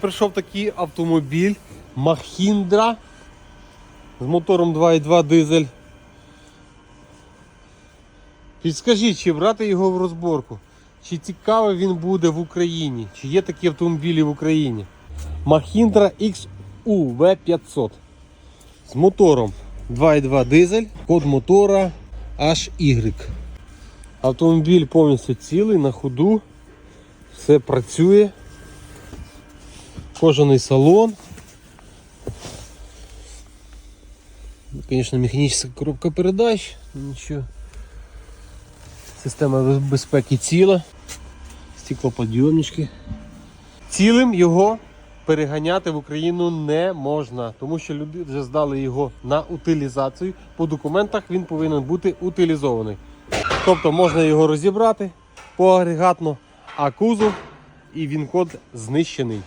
Прийшов такий автомобіль Махіндра з мотором 2.2 дизель. Підскажіть, чи брати його в розборку? Чи цікавий він буде в Україні? Чи є такі автомобілі в Україні? Махіндра XU V500 з мотором 2.2 дизель, код мотора HY. Автомобіль повністю цілий, на ходу, все працює. Кожаний салон. Звісно, механічна коробка передач, нічого. Система безпеки ціла. Стеклоподйомнички. Цілим його переганяти в Україну не можна, тому що люди вже здали його на утилізацію. По документах він повинен бути утилізований. Тобто можна його розібрати поагрегатно, а кузов і він код знищений.